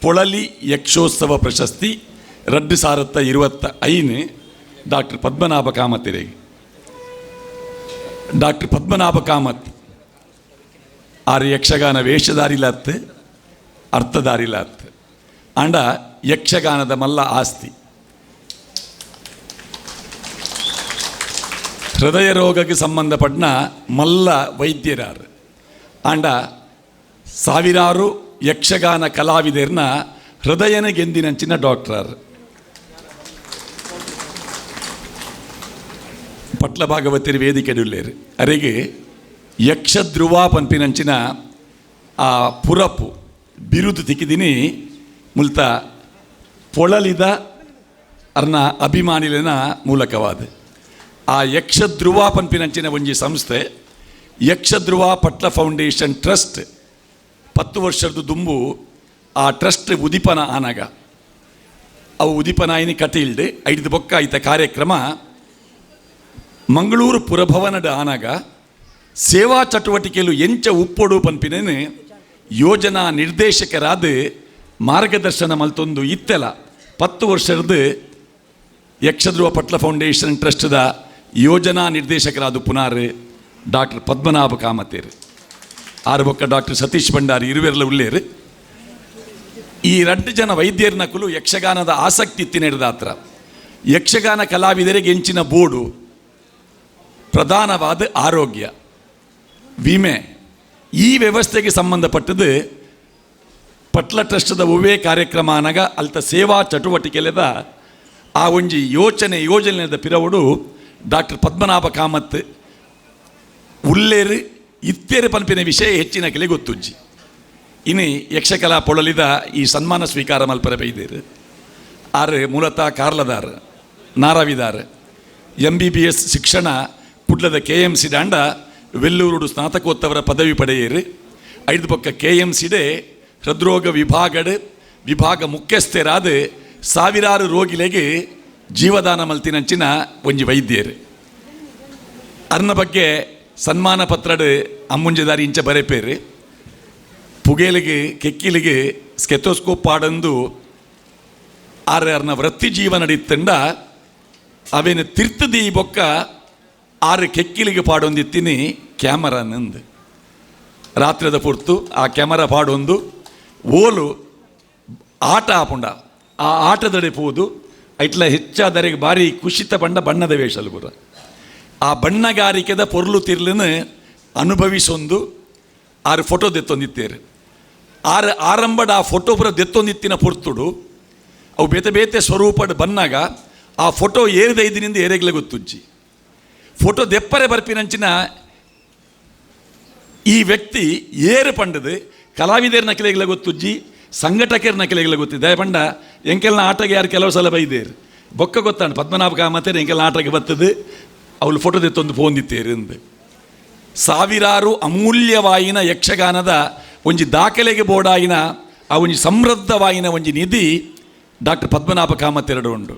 ಪೊಳಲಿ ಯಕ್ಷೋತ್ಸವ ಪ್ರಶಸ್ತಿ ರಡ್ಡು ಸಾರತ್ತ ಇರುವತ್ತ ಐನು ಡಾಕ್ಟರ್ ಪದ್ಮನಾಭ ಕಾಮತಿರೆಗೆ ಡಾಕ್ಟರ್ ಪದ್ಮನಾಭ ಕಾಮತ್, ಆರು ಯಕ್ಷಗಾನ ವೇಷಧಾರಿಲಾತ್, ಅರ್ಥಧಾರಿಲಾತ್. ಅಂಡ ಯಕ್ಷಗಾನದ ಮಲ್ಲ ಆಸ್ತಿ. ಹೃದಯ ರೋಗಕ್ಕೆ ಸಂಬಂಧಪಟ್ಟ ಮಲ್ಲ ವೈದ್ಯರಾರು. ಅಂಡ ಸಾವಿರಾರು ಯಕ್ಷಗಾನ ಕಲಾವಿದರನ್ನ ಹೃದಯನ ಗೆಂದಿನಂಚಿನ ಡಾಕ್ಟರ್ ಪಟ್ಲ ಭಾಗವತಿರ ವೇದಿಕೆಡುಲ್ಲೇರು ಅರೆಗೆ ಯಕ್ಷ ಧ್ರುವ ಪಂಪಿನಂಚಿನ ಆ ಪುರಪು ಬಿರುದು ತಿಕ್ಕಿದಿನಿ ಮುಲ್ತ ಪೊಳಲಿದ ಅರ್ನ ಅಭಿಮಾನಿಲಿನ ಮೂಲಕವಾದ ಆ ಯಕ್ಷ ಧ್ರುವ ಪಂಪಿನಂಚಿನ ಒಂಜಿ ಸಂಸ್ಥೆ ಯಕ್ಷ ಧ್ರುವ ಪಟ್ಲ ಫೌಂಡೇಶನ್ ಟ್ರಸ್ಟ್ ಪತ್ತು ವರ್ಷದ ದುಂಬು ಆ ಟ್ರಸ್ಟ್ ಉದಿಪನ ಆನಾಗ. ಅವು ಉದಿಪನಾಯಿನಿ ಕಟೀಲ್ಡ್ ಐದು ಬೊಕ್ಕ ಆಯ್ತ ಕಾರ್ಯಕ್ರಮ. ಮಂಗಳೂರು ಪುರಭವನದ ಆನಾಗ ಸೇವಾ ಚಟುವಟಿಕೆಲು ಎಂಚ ಉಪ್ಪೊಡು ಪನ್ಪಿನೇನೆ ಯೋಜನಾ ನಿರ್ದೇಶಕರಾದ ಮಾರ್ಗದರ್ಶನ ಮಲ್ತೊಂದು ಇತ್ತೆಲ. ಪತ್ತು ವರ್ಷದ ಯಕ್ಷಧ್ರುವ ಪಟ್ಲ ಫೌಂಡೇಶನ್ ಟ್ರಸ್ಟ್ದ ಯೋಜನಾ ನಿರ್ದೇಶಕರಾದ ಪುನಾರ್ ಡಾಕ್ಟರ್ ಪದ್ಮನಾಭ ಕಾಮತೇರು. ಆರು ಬೊಕ್ಕ ಡಾಕ್ಟರ್ ಸತೀಶ್ ಭಂಡಾರಿ ಇರುವೆರಲ್ಲ ಉಳ್ಳೇರು ಈ ರಡ್ಡು ಜನ ವೈದ್ಯರ್ನಕುಲು ಯಕ್ಷಗಾನದ ಆಸಕ್ತಿ ಇತ್ತಿನೆಡ್ದಾತ್ರ ಯಕ್ಷಗಾನ ಕಲಾವಿದರಿಗೆ ಎಂಚಿನ ಬೋರ್ಡು ಪ್ರಧಾನವಾದ ಆರೋಗ್ಯ, ವಿಮೆ, ಈ ವ್ಯವಸ್ಥೆಗೆ ಸಂಬಂಧಪಟ್ಟದ್ದು ಪಟ್ಲ ಟ್ರಸ್ಟದ ಒವೇ ಕಾರ್ಯಕ್ರಮ ಅನಗ ಅಲ್ತ ಸೇವಾ ಚಟುವಟಿಕೆಲೆದ ಆ ಒಂಜಿ ಯೋಚನೆ ಯೋಜನೆದ ಪಿರವುಡು ಡಾಕ್ಟರ್ ಪದ್ಮನಾಭ ಕಾಮತ್ ಉಲ್ಲೇರು ಇತ್ತೇರು ಪನ್ಪಿನ ವಿಷಯ ಹೆಚ್ಚಿನ ಕೆಲೆ ಗೊತ್ತುಜ್ಜಿ. ಇನ್ನು ಯಕ್ಷಕಲಾ ಪೊಳಲಿದ ಈ ಸನ್ಮಾನ ಸ್ವೀಕಾರ ಮಲ್ಪರ ಬೈದೇರು ಆರು ಮೂಲತಃ ಕಾರ್ಲದಾರ್, ನಾರಾವಿದಾರ ಎಂ ಬಿ ಬಿ ಎಸ್ ಶಿಕ್ಷಣ ಕುಡ್ಲದ ಕೆ ಎಂ ಸಿ ದಾಂಡ ವೆಲ್ಲೂರುಡು ಸ್ನಾತಕೋತ್ತವರ ಪದವಿ ಪಡೆಯಿರಿ. ಐದು ಪಕ್ಕ ಕೆ ಎಂ ಸಿಡೆ ಹೃದ್ರೋಗ ವಿಭಾಗಡ್ ವಿಭಾಗ ಮುಖ್ಯಸ್ಥರಾದ ಸಾವಿರಾರು ರೋಗಿಲೆಗೆ ಜೀವದಾನ ಮಲ್ತಿನಂಚಿನ ಒಂಜಿ ವೈದ್ಯರು. ಅರ್ನ ಬಗ್ಗೆ ಸನ್ಮಾನ ಪತ್ರಡ್ ಅಮ್ಮುಂಜದಾರಿ ಇಂಚ ಬರೆಪೇರು ಪುಗೇಲಿಗೆ, ಕೆಕ್ಕಿಲಿಗೆ ಸ್ಕೆಥೋಸ್ಕೋಪ್ ಪಾಡೊಂದು ಆರ ಅರ್ನ ವೃತ್ತಿ ಜೀವನ ನಡೀತಂಡ ಅವೇನು ತಿರ್ತದಿ ಬೊಕ್ಕ ಆರು ಕೆಕ್ಕಿಲಿಗೆ ಪಾಡೊಂದಿತ್ತೀನಿ ಕ್ಯಾಮರಾ ನಂದು. ರಾತ್ರಿದ ಪೊರ್ತು ಆ ಕ್ಯಾಮರಾ ಪಾಡೊಂದು, ಓಲು ಆಟ ಆಪುಂಡ. ಆ ಆಟದಡೆ ಪೋದು, ಐಟ್ಲ ಹೆಚ್ಚಾದರೆ ಬಾರಿ ಕುಶಿತ ಬಂಡ ಬಣ್ಣದ ವೇಷಲು ಪುರ ಆ ಬಣ್ಣಗಾರಿಕೆದ ಪೊರ್ಲು ತಿರ್ಲನ್ನು ಅನುಭವಿಸೊಂದು ಆರು ಫೋಟೋ ದೆತ್ತೊಂದಿತ್ತೇರು. ಆರು ಆರಂಭದ ಆ ಫೋಟೋ ಪುರ ದೆತ್ತೊಂದಿತ್ತಿನ ಪೊರ್ತುಡು. ಅವು ಬೇತೆ ಬೇತೆ ಸ್ವರೂಪಡ್ ಬನ್ನಾಗ ಆ ಫೋಟೋ ಏರಿದ ಇದ್ದಿನಿಂದ ಏರೆಗ್ಲೆ ಗೊತ್ತುಜ್ಜಿ. ಫೋಟೋ ದೆಪ್ಪರೆ ಬರ್ಪಿನಂಚಿನ ಈ ವ್ಯಕ್ತಿ ಏರು ಪಂಡದು ಕಲಾವಿದರ ನಕಲೆಗ್ಲೆ ಗೊತ್ತುಜ್ಜಿ, ಸಂಘಟಕರ ಗೊತ್ತಿ ಗೊತ್ತಿದೆ. ದಯಪಂಡ ಎಂಕೆಲ್ಲ ಆಟಗೆ ಯಾರು ಕೆಲವು ಸಲ ಬೈದೇರು. ಬೊಕ್ಕ ಗೊತ್ತಾಂಡು ಪದ್ಮನಾಭ ಕಾಮತೇರು ಎಂಕೆಲ್ಲ ಆಟಗೆ ಬರ್ತದೆ ಅವಳು ಫೋಟೋ ದೆತ್ತೊಂದು ಪೋಂದಿತ್ತೇರು ಎಂದು ಸಾವಿರಾರು ಅಮೂಲ್ಯವಾಯಿನ ಯಕ್ಷಗಾನದ ಒಂಜಿ ದಾಖಲೆಗೆ ಬೋಡಾಯಿನ ಆ ಒಂಜಿ ಸಮೃದ್ಧವಾಯಿನ ಒಂಜಿ ನಿಧಿ ಡಾಕ್ಟರ್ ಪದ್ಮನಾಭ ಕಾಮತ್ತೆರಡು ಉಂಡು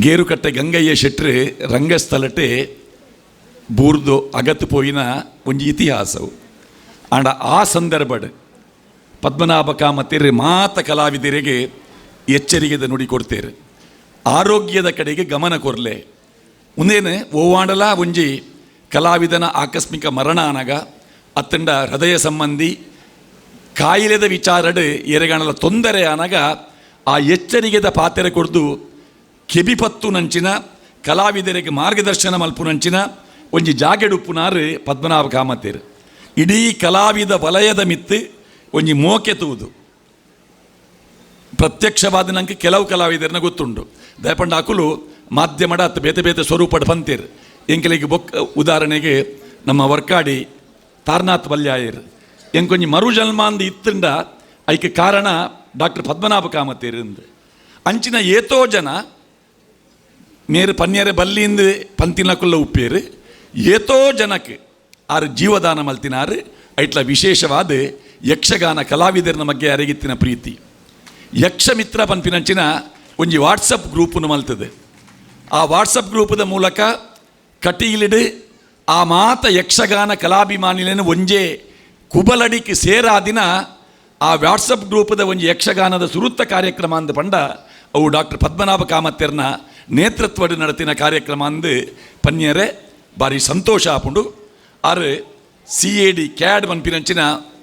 ಗೇರುಕಟ್ಟೆ ಗಂಗಯ್ಯ ಶೆಟ್ರು ರಂಗಸ್ಥಲಟೆ ಬೂರ್ದು ಅಗತ್ತು ಪೋಯಿನ ಒಂಜಿ ಇತಿಹಾಸವು. ಆಂಡ ಆ ಸಂದರ್ಭಡ್ ಪದ್ಮನಾಭ ಕಾಮತ್ತೆರೆ ಮಾತ ಕಲಾವಿದರಿಗೆ ಎಚ್ಚರಿಕೆದ ನುಡಿ ಕೊಡ್ತೇರು. ಆರೋಗ್ಯದ ಕಡೆಗೆ ಗಮನ ಕೊರ್ಲೆ. ಮುಂದೇನು ಓವಾಂಡಲ ಒಂಜಿ ಕಲಾವಿದನ ಆಕಸ್ಮಿಕ ಮರಣ ಅನಗ ಅತ್ತಂಡ ಹೃದಯ ಸಂಬಂಧಿ ಕಾಯಿಲೆದ ವಿಚಾರಡ್ ಎರೆಗಾಣಲ ತೊಂದರೆ ಅನಗ, ಆ ಎಚ್ಚರಿಕೆದ ಪಾತ್ರೆ ಕೊಡ್ದು ಕೆಬಿಪತ್ತು ನಂಚಿನ, ಕಲಾವಿದರಿಗೆ ಮಾರ್ಗದರ್ಶನ ಮಲ್ಪುನಂಚಿನ ಒಂಜಿ ಜಾಗೆಡುಪ್ಪುನಾರು ಪದ್ಮನಾಭ ಕಾಮತೇರು. ಇಡೀ ಕಲಾವಿದ ವಲಯದ ಮಿತ್ತು ಒಂಜಿ ಮೋಕೆ ತೂದು. ಪ್ರತ್ಯಕ್ಷವಾದ ನಂಗೆ ಕೆಲವು ಕಲಾವಿದರನ್ನ ಗೊತ್ತುಂಡು ದಯಪಂಡ ಅಕುಲು ಮಾಧ್ಯಮಡ ಅತ್ತ ಬೇತೆ ಬೇತೆ ಸ್ವರೂಪಡ್ ಬಂತೀರ್. ಎಂಕಲಿಗೆ ಬೊಕ್, ಉದಾಹರಣೆಗೆ ನಮ್ಮ ವರ್ಕಾಡಿ ತಾರ್ನಾಥ್ ಬಲ್ಯಾಯರ್. ಎಂಕೊಂಜಿ ಮರು ಇತ್ತಂಡ ಐಕೆ ಕಾರಣ ಡಾಕ್ಟರ್ ಪದ್ಮನಾಭ ಕಾಮತೇರ್ ಅಂಚಿನ ಏತೋ ಜನ ಮೇರು ಪನ್ಯರೆ ಬಲ್ಲಿಂದ ಪಂತಿನಕುಲ್ಲ ಉಪ್ಪೇರು. ಏತೋ ಜನಕ್ಕೆ ಆರು ಜೀವದಾನ ಮಲ್ತಿನಾರು. ಐಟ್ಲ ವಿಶೇಷವಾದ ಯಕ್ಷಗಾನ ಕಲಾವಿದರ ಬಗ್ಗೆ ಅರಿಗಿತ್ತಿನ ಪ್ರೀತಿ. ಯಕ್ಷಮಿತ್ರ ಪನ್ಪಿನಂಚಿನ ಒಂಜಿ ವಾಟ್ಸಪ್ ಗ್ರೂಪನ್ನು ಮಲ್ತದೆ. ಆ ವಾಟ್ಸಪ್ ಗ್ರೂಪದ ಮೂಲಕ ಕಟೀಲಿಡು ಆ ಮಾತ ಯಕ್ಷಗಾನ ಕಲಾಭಿಮಾನಿಲೇನು ಒಂಜೇ ಸೇರಾ ಸೇರಾದಿನ ಆ ವಾಟ್ಸಪ್ ಗ್ರೂಪದ ಒಂದು ಯಕ್ಷಗಾನದ ಸುರುತ್ತ ಕಾರ್ಯಕ್ರಮ ಅಂದ ಪಂಡ ಅವು ಡಾಕ್ಟರ್ ಪದ್ಮನಾಭ ಕಾಮತ್ಯರ್ನ ನೇತೃತ್ವಡು ನಡತಿನ ಕಾರ್ಯಕ್ರಮ ಅಂದು ಪನ್ಯರೆ ಬಾರಿ ಸಂತೋಷ ಆಪುಂಡು. ಆರು ಸಿ ಎ ಡಿ ಕ್ಯಾಡ್ ಮನ್ಪಿನಂಚಿನ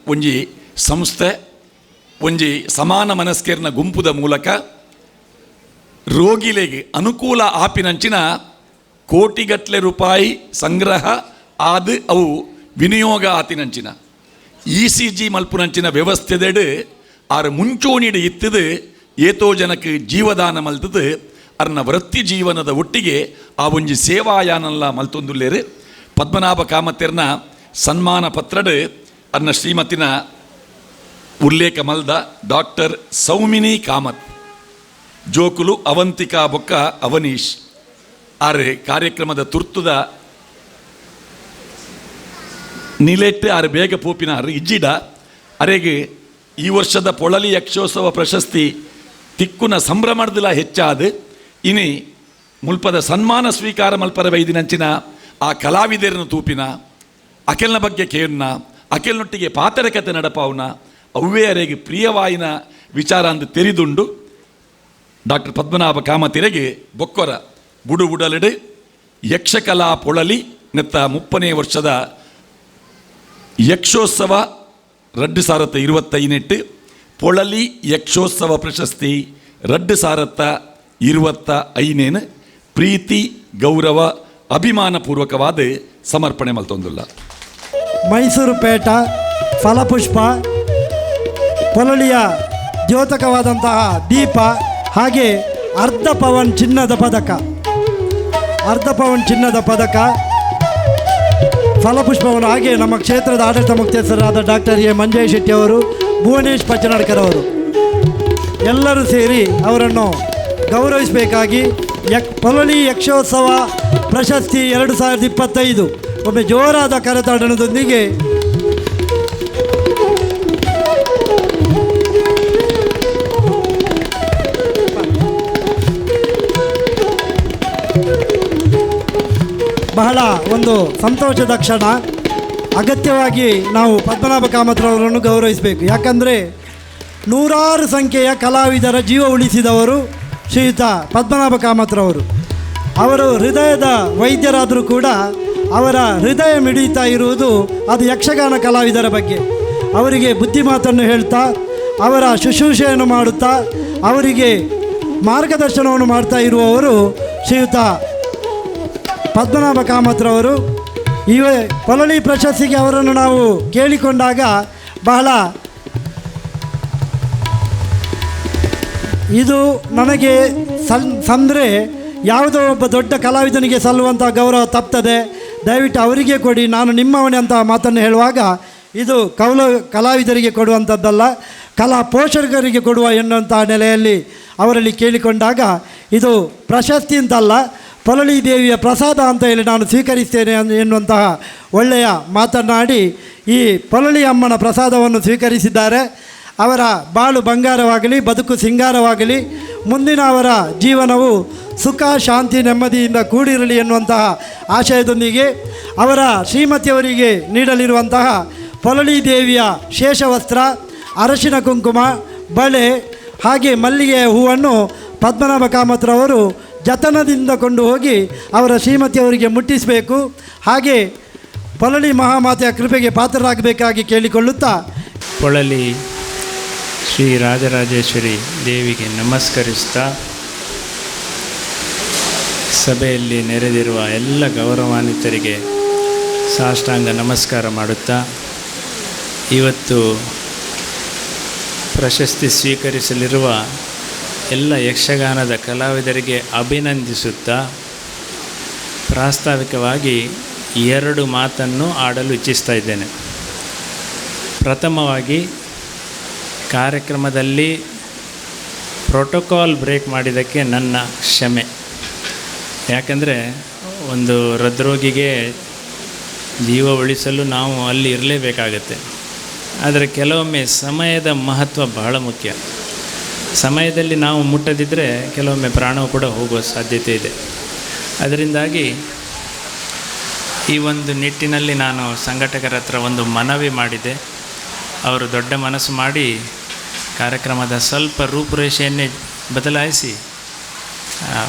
ಒಂಜಿ ಸಂಸ್ಥೆ, ಒಂಜಿ ಸಮಾನ ಮನಸ್ಕೇರ್ನ ಗುಂಪುದ ಮೂಲಕ ರೋಗಿಲೆಗೆ ಅನುಕೂಲ ಆಪಿನಂಚಿನ ಕೋಟಿಗಟ್ಟಲೆ ರೂಪಾಯಿ ಸಂಗ್ರಹ ಆದ್ ಅವು ವಿನಿಯೋಗ ಆತಿನಂಚಿನ ಇ ಸಿ ಜಿ ಮಲ್ಪುನಂಚಿನ ವ್ಯವಸ್ಥೆದೆಡು ಆರ ಮುಂಚೂಣಿಡು ಇತ್ತದು ಏತೋ ಜನಕ್ಕೆ ಜೀವದಾನ ಮಲ್ತದು ಅರ್ನ ವೃತ್ತಿ ಜೀವನದ ಒಟ್ಟಿಗೆ ಆ ಒಂಜಿ ಸೇವಾಯಾನಲ್ಲ ಮಲ್ತೊಂದುಲ್ಲೇರು. ಪದ್ಮನಾಭ ಕಾಮತ್ಯರ್ನ ಸನ್ಮಾನ ಪತ್ರಡು ಅರ್ನ ಶ್ರೀಮತಿನ ಉಲ್ಲೇಖ ಮಲ್ದ ಡಾಕ್ಟರ್ ಸೌಮಿನಿ ಕಾಮತ್. ಜೋಕುಲು ಅವಂತಿಕಾ ಬೊಕ್ಕ ಅವನೀಶ್. ಆರೆ ಕಾರ್ಯಕ್ರಮದ ತುರ್ತುದ ನಿಲೆಟ್ಟು ಆರು ಬೇಗ ಪೂಪಿನ ಆರು ಇಜ್ಜಿಡ. ಅರೆಗೆ ಈ ವರ್ಷದ ಪೊಳಲಿ ಯಕ್ಷೋತ್ಸವ ಪ್ರಶಸ್ತಿ ತಿಕ್ಕುನ ಸಂಭ್ರಮದಿಲ್ಲ ಹೆಚ್ಚಾದ. ಇನಿ ಮುಲ್ಪದ ಸನ್ಮಾನ ಸ್ವೀಕಾರ ಮಲ್ಪರ ವೈದಿನಂಚಿನ ಆ ಕಲಾವಿದರನ್ನು ತೂಪಿನ. ಅಕೆಲ್ನ ಬಗ್ಗೆ ಕೇರ್ನ ಅಕೆಲ್ನೊಟ್ಟಿಗೆ ಪಾತರಕತೆ ನಡಪಾವುನ, ಅವ್ವೇ ಅರೆಗೆ ಪ್ರಿಯವಾಯಿನ ವಿಚಾರ ಅಂದು ತೆರಿದುಂಡು. ಡಾಕ್ಟರ್ ಪದ್ಮನಾಭ ಕಾಮತಿರೆಗೆ ಬೊಕ್ಕೊರ ಬುಡು ಬುಡಲೆಡೆ ಯಕ್ಷಕಲಾ ಪೊಳಲಿ ನೆತ್ತ ಮುಪ್ಪನೇ ವರ್ಷದ ಯಕ್ಷೋತ್ಸವ ರಡ್ಡು ಸಾರತ್ತ ಇರುವತ್ತೈನೆಟ್ಟು ಪೊಳಲಿ ಯಕ್ಷೋತ್ಸವ ಪ್ರಶಸ್ತಿ ರಡ್ಡು ಸಾರತ್ತ ಇರುವತ್ತ ಐನೇನು ಪ್ರೀತಿ, ಗೌರವ, ಅಭಿಮಾನಪೂರ್ವಕವಾದ ಸಮರ್ಪಣೆ ಮಲ್ತೊಂದುಲ್ಲ. ಮೈಸೂರು ಪೇಟ, ಫಲಪುಷ್ಪ ಪೊಲಳಿಯ ದ್ಯೋತಕವಾದಂತಹ ದೀಪ ಹಾಗೆ ಅರ್ಧ ಪವನ್ ಚಿನ್ನದ ಪದಕ. ಅರ್ಧ ಪವನ್ ಚಿನ್ನದ ಪದಕ. ಫಲಪುಷ್ಪವನ್ನು ಹಾಗೆ ನಮ್ಮ ಕ್ಷೇತ್ರದ ಆಡಳಿತ ಮುಖ್ಯಸ್ಥರಾದ ಡಾಕ್ಟರ್ ಎ. ಮಂಜಯ್ ಶೆಟ್ಟಿ ಅವರು, ಭುವನೇಶ್ ಪಚ್ಚನಾಡ್ಕರ್ ಅವರು. ಎಲ್ಲರೂ ಸೇರಿ ಅವರನ್ನು ಗೌರವಿಸಬೇಕಾಗಿ ಯಕ್ ಪೊಲಳಿ ಯಕ್ಷೋತ್ಸವ ಪ್ರಶಸ್ತಿ ಎರಡು ಸಾವಿರದ ಇಪ್ಪತ್ತೈದು. ಒಮ್ಮೆ ಜೋರಾದ ಕರತಾಡನದೊಂದಿಗೆ ಬಹಳ ಒಂದು ಸಂತೋಷದ ಕ್ಷಣ. ಅಗತ್ಯವಾಗಿ ನಾವು ಪದ್ಮನಾಭ ಕಾಮತ್ರವರನ್ನು ಗೌರವಿಸಬೇಕು. ಯಾಕಂದರೆ ನೂರಾರು ಸಂಖ್ಯೆಯ ಕಲಾವಿದರ ಜೀವ ಉಳಿಸಿದವರು ಶ್ರೀಯುತ ಪದ್ಮನಾಭ ಕಾಮತ್ರವರು. ಅವರು ಹೃದಯದ ವೈದ್ಯರಾದರೂ ಕೂಡ ಅವರ ಹೃದಯ ಮಿಡಿಯುತ್ತಾ ಇರುವುದು ಅದು ಯಕ್ಷಗಾನ ಕಲಾವಿದರ ಬಗ್ಗೆ. ಅವರಿಗೆ ಬುದ್ಧಿ ಮಾತನ್ನು ಹೇಳ್ತಾ, ಅವರ ಶುಶ್ರೂಷೆಯನ್ನು ಮಾಡುತ್ತಾ, ಅವರಿಗೆ ಮಾರ್ಗದರ್ಶನವನ್ನು ಮಾಡ್ತಾ ಇರುವವರು ಶ್ರೀಯುತ ಪದ್ಮನಾಭ ಕಾಮತ್ರವರು ಇವ ಪೊಲಳಿ ಪ್ರಶಸ್ತಿಗೆ ಅವರನ್ನು ನಾವು ಕೇಳಿಕೊಂಡಾಗ ಬಹಳ ಇದು ನನಗೆ ಸನ್ ಸಂದರೆ ಯಾವುದೋ ಒಬ್ಬ ದೊಡ್ಡ ಕಲಾವಿದನಿಗೆ ಸಲ್ಲುವಂಥ ಗೌರವ ತಪ್ತದೆ. ದಯವಿಟ್ಟು ಅವರಿಗೆ ಕೊಡಿ, ನಾನು ನಿಮ್ಮವನೇ ಅಂತ ಮಾತನ್ನು ಹೇಳುವಾಗ ಇದು ಕೌಲ, ಕಲಾವಿದರಿಗೆ ಕೊಡುವಂಥದ್ದಲ್ಲ ಕಲಾ ಪೋಷಕರಿಗೆ ಕೊಡುವ ಎನ್ನುವಂಥ ನೆಲೆಯಲ್ಲಿ ಅವರಲ್ಲಿ ಕೇಳಿಕೊಂಡಾಗ ಇದು ಪ್ರಶಸ್ತಿ ಅಂತಲ್ಲ ಪೊಲಳಿ ದೇವಿಯ ಪ್ರಸಾದ ಅಂತ ಹೇಳಿ ನಾನು ಸ್ವೀಕರಿಸ್ತೇನೆ ಎನ್ನುವಂತಹ ಒಳ್ಳೆಯ ಮಾತನಾಡಿ ಈ ಪೊಲಳಿ ಅಮ್ಮನ ಪ್ರಸಾದವನ್ನು ಸ್ವೀಕರಿಸಿದ್ದಾರೆ. ಅವರ ಬಾಳು ಬಂಗಾರವಾಗಲಿ, ಬದುಕು ಸಿಂಗಾರವಾಗಲಿ, ಮುಂದಿನ ಅವರ ಜೀವನವು ಸುಖ, ಶಾಂತಿ, ನೆಮ್ಮದಿಯಿಂದ ಕೂಡಿರಲಿ ಎನ್ನುವಂತಹ ಆಶಯದೊಂದಿಗೆ ಅವರ ಶ್ರೀಮತಿಯವರಿಗೆ ನೀಡಲಿರುವಂತಹ ಪೊಲಳಿ ದೇವಿಯ ಶೇಷವಸ್ತ್ರ, ಅರಶಿನ ಕುಂಕುಮ, ಬಳೆ ಹಾಗೆ ಮಲ್ಲಿಗೆಯ ಹೂವನ್ನು ಪದ್ಮನಾಭ ಕಾಮತ್ರವರು ಜತನದಿಂದ ಕೊಂಡು ಹೋಗಿ ಅವರ ಶ್ರೀಮತಿಯವರಿಗೆ ಮುಟ್ಟಿಸಬೇಕು. ಹಾಗೆ ಪೊಳಲಿ ಮಹಾಮಾತೆಯ ಕೃಪೆಗೆ ಪಾತ್ರರಾಗಬೇಕಾಗಿ ಕೇಳಿಕೊಳ್ಳುತ್ತಾ ಪೊಳಲಿ ಶ್ರೀ ರಾಜರಾಜೇಶ್ವರಿ ದೇವಿಗೆ ನಮಸ್ಕರಿಸ್ತಾ ಸಭೆಯಲ್ಲಿ ನೆರೆದಿರುವ ಎಲ್ಲ ಗೌರವಾನ್ವಿತರಿಗೆ ಸಾಷ್ಟಾಂಗ ನಮಸ್ಕಾರ ಮಾಡುತ್ತಾ ಇವತ್ತು ಪ್ರಶಸ್ತಿ ಸ್ವೀಕರಿಸಲಿರುವ ಎಲ್ಲ ಯಕ್ಷಗಾನದ ಕಲಾವಿದರಿಗೆ ಅಭಿನಂದಿಸುತ್ತಾ ಪ್ರಾಸ್ತಾವಿಕವಾಗಿ ಎರಡು ಮಾತನ್ನು ಆಡಲು ಇಚ್ಛಿಸ್ತಾ ಇದ್ದೇನೆ. ಪ್ರಥಮವಾಗಿ ಕಾರ್ಯಕ್ರಮದಲ್ಲಿ ಪ್ರೋಟೋಕಾಲ್ ಬ್ರೇಕ್ ಮಾಡಿದ್ದಕ್ಕೆ ನನ್ನ ಕ್ಷಮೆ. ಯಾಕಂದರೆ ಒಂದು ಹೃದ್ರೋಗಿಗೆ ಜೀವ ಉಳಿಸಲು ನಾವು ಅಲ್ಲಿ ಇರಲೇಬೇಕಾಗತ್ತೆ. ಆದರೆ ಕೆಲವೊಮ್ಮೆ ಸಮಯದ ಮಹತ್ವ ಬಹಳ ಮುಖ್ಯ. ಸಮಯದಲ್ಲಿ ನಾವು ಮುಟ್ಟದಿದ್ದರೆ ಕೆಲವೊಮ್ಮೆ ಪ್ರಾಣವು ಕೂಡ ಹೋಗುವ ಸಾಧ್ಯತೆ ಇದೆ. ಅದರಿಂದಾಗಿ ಈ ಒಂದು ನಿಟ್ಟಿನಲ್ಲಿ ನಾನು ಸಂಘಟಕರ ಹತ್ರ ಒಂದು ಮನವಿ ಮಾಡಿದೆ. ಅವರು ದೊಡ್ಡ ಮನಸ್ಸು ಮಾಡಿ ಕಾರ್ಯಕ್ರಮದ ಸ್ವಲ್ಪ ರೂಪುರೇಷೆಯನ್ನೇ ಬದಲಾಯಿಸಿ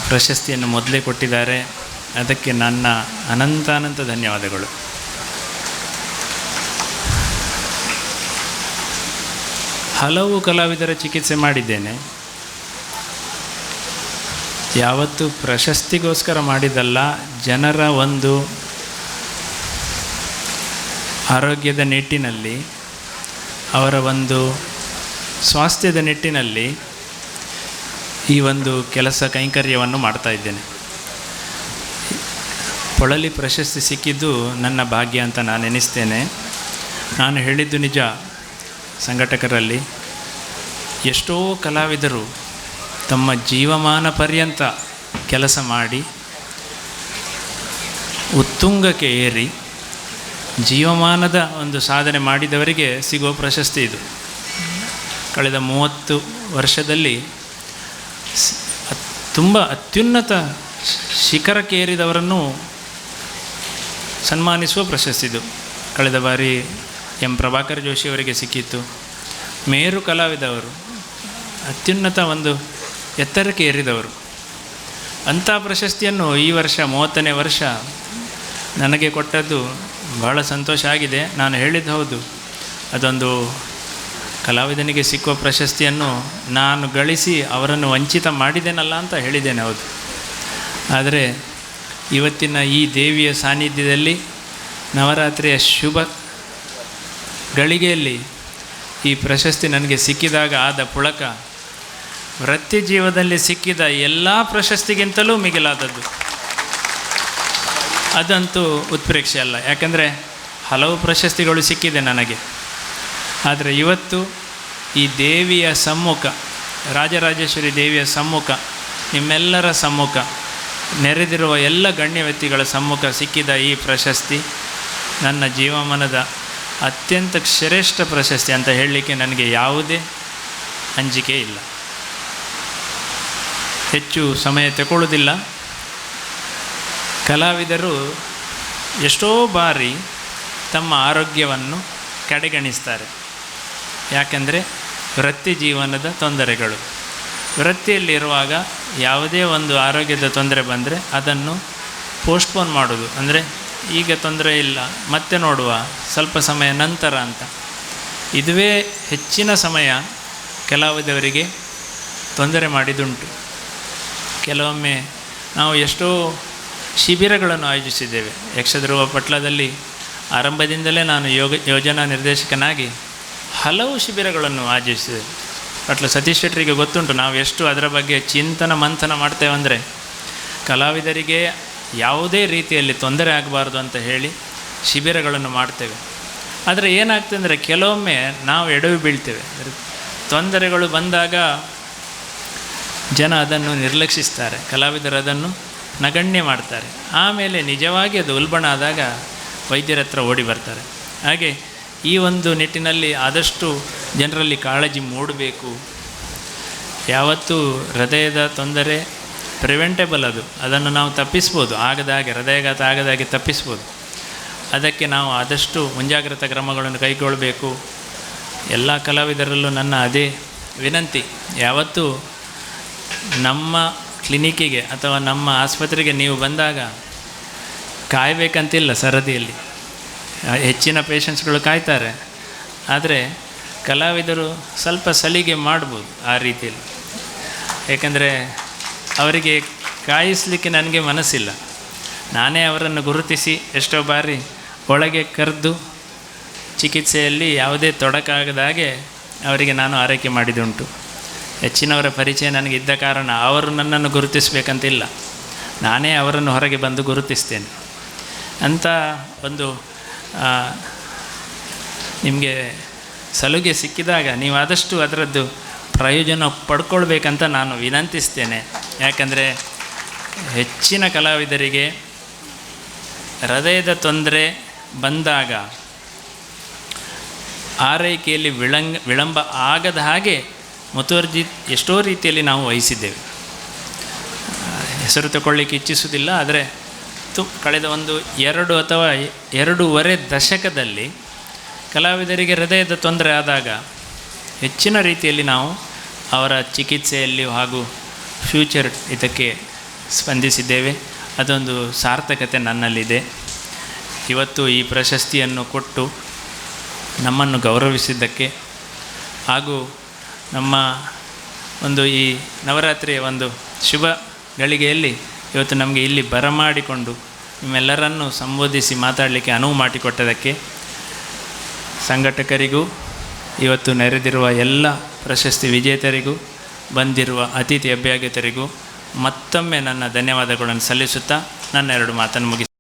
ಪ್ರಶಸ್ತಿಯನ್ನು ಮೊದಲೇ ಕೊಟ್ಟಿದ್ದಾರೆ. ಅದಕ್ಕೆ ನನ್ನ ಅನಂತಾನಂತ ಧನ್ಯವಾದಗಳು. ಹಲವು ಕಲಾವಿದರ ಚಿಕಿತ್ಸೆ ಮಾಡಿದ್ದೇನೆ. ಯಾವತ್ತು ಪ್ರಶಸ್ತಿಗೋಸ್ಕರ ಮಾಡಿದಲ್ಲ ಜನರ ಒಂದು ಆರೋಗ್ಯದ ನಿಟ್ಟಿನಲ್ಲಿ, ಅವರ ಒಂದು ಸ್ವಾಸ್ಥ್ಯದ ನಿಟ್ಟಿನಲ್ಲಿ ಈ ಒಂದು ಕೆಲಸ ಕೈಂಕರ್ಯವನ್ನು ಮಾಡ್ತಾ ಇದ್ದೇನೆ. ಪೊಳಲಿ ಪ್ರಶಸ್ತಿ ಸಿಕ್ಕಿದ್ದು ನನ್ನ ಭಾಗ್ಯ ಅಂತ ನಾನು ಎನಿಸ್ತೇನೆ ನಾನು ಹೇಳಿದ್ದು ನಿಜ. ಸಂಘಟಕರಲ್ಲಿ ಎಷ್ಟೋ ಕಲಾವಿದರು ತಮ್ಮ ಜೀವಮಾನ ಪರ್ಯಂತ ಕೆಲಸ ಮಾಡಿ ಉತ್ತುಂಗಕ್ಕೆ ಏರಿ ಜೀವಮಾನದ ಒಂದು ಸಾಧನೆ ಮಾಡಿದವರಿಗೆ ಸಿಗುವ ಪ್ರಶಸ್ತಿ ಇದು. ಕಳೆದ ಮೂವತ್ತು ವರ್ಷದಲ್ಲಿ ತುಂಬ ಅತ್ಯುನ್ನತ ಶಿಖರಕ್ಕೇರಿದವರನ್ನು ಸನ್ಮಾನಿಸುವ ಪ್ರಶಸ್ತಿ ಇದು. ಕಳೆದ ಬಾರಿ ಎಂ ಪ್ರಭಾಕರ್ ಜೋಶಿ ಅವರಿಗೆ ಸಿಕ್ಕಿತ್ತು. ಮೇರು ಕಲಾವಿದವರು, ಅತ್ಯುನ್ನತ ಒಂದು ಎತ್ತರಕ್ಕೆ ಏರಿದವರು. ಅಂಥ ಪ್ರಶಸ್ತಿಯನ್ನು ಈ ವರ್ಷ ಮೂವತ್ತನೇ ವರ್ಷ ನನಗೆ ಕೊಟ್ಟದ್ದು ಬಹಳ ಸಂತೋಷ ಆಗಿದೆ. ನಾನು ಹೇಳಿದ್ದು ಹೌದು. ಅದೊಂದು ಕಲಾವಿದನಿಗೆ ಸಿಕ್ಕುವ ಪ್ರಶಸ್ತಿಯನ್ನು ನಾನು ಗಳಿಸಿ ಅವರನ್ನು ವಂಚಿತ ಮಾಡಿದ್ದೇನಲ್ಲ ಅಂತ ಹೇಳಿದ್ದೇನೆ ಹೌದು. ಆದರೆ ಇವತ್ತಿನ ಈ ದೇವಿಯ ಸಾನ್ನಿಧ್ಯದಲ್ಲಿ ನವರಾತ್ರಿಯ ಶುಭ ಗಳಿಗೆಯಲ್ಲಿ ಈ ಪ್ರಶಸ್ತಿ ನನಗೆ ಸಿಕ್ಕಿದಾಗ ಆದ ಪುಳಕ, ವೃತ್ತಿ ಜೀವದಲ್ಲಿ ಸಿಕ್ಕಿದ ಎಲ್ಲ ಪ್ರಶಸ್ತಿಗಿಂತಲೂ ಮಿಗಿಲಾದದ್ದು. ಅದಂತೂ ಉತ್ಪ್ರೇಕ್ಷೆ ಅಲ್ಲ. ಯಾಕಂದರೆ ಹಲವು ಪ್ರಶಸ್ತಿಗಳು ಸಿಕ್ಕಿದೆ ನನಗೆ. ಆದರೆ ಇವತ್ತು ಈ ದೇವಿಯ ಸಮ್ಮುಖ, ರಾಜರಾಜೇಶ್ವರಿ ದೇವಿಯ ಸಮ್ಮುಖ, ನಿಮ್ಮೆಲ್ಲರ ಸಮ್ಮುಖ, ನೆರೆದಿರುವ ಎಲ್ಲ ಗಣ್ಯ ವ್ಯಕ್ತಿಗಳ ಸಮ್ಮುಖ ಸಿಕ್ಕಿದ ಈ ಪ್ರಶಸ್ತಿ ನನ್ನ ಜೀವಮಾನದ ಅತ್ಯಂತ ಶ್ರೇಷ್ಠ ಪ್ರಶಸ್ತಿ ಅಂತ ಹೇಳಲಿಕ್ಕೆ ನನಗೆ ಯಾವುದೇ ಅಂಜಿಕೆ ಇಲ್ಲ. ಹೆಚ್ಚು ಸಮಯ ತಗೊಳ್ಳೋದಿಲ್ಲ ಕಲಾವಿದರು ಎಷ್ಟೋ ಬಾರಿ ತಮ್ಮ ಆರೋಗ್ಯವನ್ನು ಕಡೆಗಣಿಸ್ತಾರೆ. ಯಾಕೆಂದರೆ ವೃತ್ತಿ ಜೀವನದ ತೊಂದರೆಗಳು. ವೃತ್ತಿಯಲ್ಲಿರುವಾಗ ಯಾವುದೇ ಒಂದು ಆರೋಗ್ಯದ ತೊಂದರೆ ಬಂದರೆ ಅದನ್ನು ಪೋಸ್ಟ್ಪೋನ್ ಮಾಡೋದು ಅಂದರೆ ಈಗ ತೊಂದರೆ ಇಲ್ಲ, ಮತ್ತೆ ನೋಡುವ, ಸ್ವಲ್ಪ ಸಮಯ ನಂತರ ಅಂತ. ಇದುವೇ ಹೆಚ್ಚಿನ ಸಮಯ ಕೆಲವದವರಿಗೆ ತೊಂದರೆ ಮಾಡಿದುಂಟು. ಕೆಲವೊಮ್ಮೆ ನಾವು ಎಷ್ಟೋ ಶಿಬಿರಗಳನ್ನು ಆಯೋಜಿಸಿದ್ದೇವೆ. ಯಕ್ಷಧ್ರುವ ಪಟ್ಲದಲ್ಲಿ ಆರಂಭದಿಂದಲೇ ನಾನು ಯೋಗ, ಯೋಜನಾ ನಿರ್ದೇಶಕನಾಗಿ ಹಲವು ಶಿಬಿರಗಳನ್ನು ಆಯೋಜಿಸಿದೆ ಪಟ್ಲ ಸತೀಶ್ ಶೆಟ್ಟರಿಗೆ ಗೊತ್ತುಂಟು, ನಾವು ಎಷ್ಟು ಅದರ ಬಗ್ಗೆ ಚಿಂತನ ಮಂಥನ ಮಾಡ್ತೇವೆ ಅಂದರೆ ಕಲಾವಿದರಿಗೆ ಯಾವುದೇ ರೀತಿಯಲ್ಲಿ ತೊಂದರೆ ಆಗಬಾರ್ದು ಅಂತ ಹೇಳಿ ಶಿಬಿರಗಳನ್ನು ಮಾಡ್ತೇವೆ. ಆದರೆ ಏನಾಗ್ತದೆ ಅಂದರೆ ಕೆಲವೊಮ್ಮೆ ನಾವು ಎಡವಿ ಬೀಳ್ತೇವೆ. ತೊಂದರೆಗಳು ಬಂದಾಗ ಜನ ಅದನ್ನು ನಿರ್ಲಕ್ಷಿಸ್ತಾರೆ. ಕಲಾವಿದರು ಅದನ್ನು ನಗಣ್ಯ ಮಾಡ್ತಾರೆ. ಆಮೇಲೆ ನಿಜವಾಗಿ ಅದು ಉಲ್ಬಣ ಆದಾಗ ವೈದ್ಯರ ಹತ್ರ ಓಡಿ ಬರ್ತಾರೆ. ಹಾಗೆ ಈ ಒಂದು ನಿಟ್ಟಿನಲ್ಲಿ ಆದಷ್ಟು ಜನರಲ್ಲಿ ಕಾಳಜಿ ಮೂಡಬೇಕು. ಯಾವತ್ತೂ ಹೃದಯದ ತೊಂದರೆ ಪ್ರಿವೆಂಟೇಬಲ್ ಅದು. ಅದನ್ನು ನಾವು ತಪ್ಪಿಸ್ಬೋದು. ಆಗದಾಗೆ ಹೃದಯಘಾತ ಆಗದಾಗೆ ತಪ್ಪಿಸ್ಬೋದು. ಅದಕ್ಕೆ ನಾವು ಆದಷ್ಟು ಮುಂಜಾಗ್ರತಾ ಕ್ರಮಗಳನ್ನು ಕೈಗೊಳ್ಳಬೇಕು. ಎಲ್ಲ ಕಲಾವಿದರಲ್ಲೂ ನನ್ನ ಅದೇ ವಿನಂತಿ. ಯಾವತ್ತೂ ನಮ್ಮ ಕ್ಲಿನಿಕ್ಕಿಗೆ ಅಥವಾ ನಮ್ಮ ಆಸ್ಪತ್ರೆಗೆ ನೀವು ಬಂದಾಗ ಕಾಯಬೇಕಂತಿಲ್ಲ ಸರದಿಯಲ್ಲಿ. ಹೆಚ್ಚಿನ ಪೇಷಂಟ್ಸ್ಗಳು ಕಾಯ್ತಾರೆ. ಆದರೆ ಕಲಾವಿದರು ಸ್ವಲ್ಪ ಸಲಿಗೆ ಮಾಡ್ಬೋದು ಆ ರೀತಿಯಲ್ಲಿ. ಏಕೆಂದರೆ ಅವರಿಗೆ ಕಾಯಿಸಲಿಕ್ಕೆ ನನಗೆ ಮನಸ್ಸಿಲ್ಲ. ನಾನೇ ಅವರನ್ನು ಗುರುತಿಸಿ ಎಷ್ಟೋ ಬಾರಿ ಒಳಗೆ ಕರೆದು ಚಿಕಿತ್ಸೆಯಲ್ಲಿ ಯಾವುದೇ ತೊಡಕಾಗದ ಹಾಗೆ ಅವರಿಗೆ ನಾನು ಆರೈಕೆ ಮಾಡಿದುಂಟು. ಹೆಚ್ಚಿನವರ ಪರಿಚಯ ನನಗೆ ಇದ್ದ ಕಾರಣ ಅವರು ನನ್ನನ್ನು ಗುರುತಿಸಬೇಕಂತಿಲ್ಲ. ನಾನೇ ಅವರನ್ನು ಹೊರಗೆ ಬಂದು ಗುರುತಿಸ್ತೇನೆ. ಅಂತ ಒಂದು ನಿಮಗೆ ಸಲುಗೆ ಸಿಕ್ಕಿದಾಗ ನೀವು ಆದಷ್ಟು ಅದರದ್ದು ಪ್ರಯೋಜನ ಪಡ್ಕೊಳ್ಬೇಕಂತ ನಾನು ವಿನಂತಿಸ್ತೇನೆ. ಯಾಕಂದರೆ ಹೆಚ್ಚಿನ ಕಲಾವಿದರಿಗೆ ಹೃದಯದ ತೊಂದರೆ ಬಂದಾಗ ಆರೈಕೆಯಲ್ಲಿ ವಿಳಂಗ ವಿಳಂಬ ಆಗದ ಹಾಗೆ ಮುತುವರ್ಜಿ ಎಷ್ಟೋ ರೀತಿಯಲ್ಲಿ ನಾವು ವಹಿಸಿದ್ದೇವೆ. ಹೆಸರು ತಗೊಳ್ಳಿಕ್ಕೆ ಇಚ್ಛಿಸುವುದಿಲ್ಲ, ಆದರೆ ತು ಕಳೆದ ಒಂದು ಎರಡು ಅಥವಾ ಎರಡೂವರೆ ದಶಕದಲ್ಲಿ ಕಲಾವಿದರಿಗೆ ಹೃದಯದ ತೊಂದರೆ ಆದಾಗ ಹೆಚ್ಚಿನ ರೀತಿಯಲ್ಲಿ ನಾವು ಅವರ ಚಿಕಿತ್ಸೆಯಲ್ಲಿ ಹಾಗೂ ಫ್ಯೂಚರ್ ಇದಕ್ಕೆ ಸ್ಪಂದಿಸಿದ್ದೇವೆ. ಅದೊಂದು ಸಾರ್ಥಕತೆ ನನ್ನಲ್ಲಿದೆ. ಇವತ್ತು ಈ ಪ್ರಶಸ್ತಿಯನ್ನು ಕೊಟ್ಟು ನಮ್ಮನ್ನು ಗೌರವಿಸಿದ್ದಕ್ಕೆ ಹಾಗೂ ನಮ್ಮ ಒಂದು ಈ ನವರಾತ್ರಿಯ ಒಂದು ಶುಭ ಗಳಿಗೆಯಲ್ಲಿ ಇವತ್ತು ನಮಗೆ ಇಲ್ಲಿ ಬರಮಾಡಿಕೊಂಡು ನಿಮ್ಮೆಲ್ಲರನ್ನು ಸಂಬೋಧಿಸಿ ಮಾತಾಡಲಿಕ್ಕೆ ಅನುವು ಮಾಡಿಕೊಟ್ಟದಕ್ಕೆ ಸಂಘಟಕರಿಗೂ, ಇವತ್ತು ನೆರೆದಿರುವ ಎಲ್ಲ ಪ್ರಶಸ್ತಿ ವಿಜೇತರಿಗೂ ಬಂದಿರುವ ಅತಿಥಿ ಅಭ್ಯಾಗತರಿಗೂ ಮತ್ತೊಮ್ಮೆ ನನ್ನ ಧನ್ಯವಾದಗಳನ್ನು ಸಲ್ಲಿಸುತ್ತಾ ನನ್ನ ಎರಡು ಮಾತನ್ನು ಮುಗಿಸಿ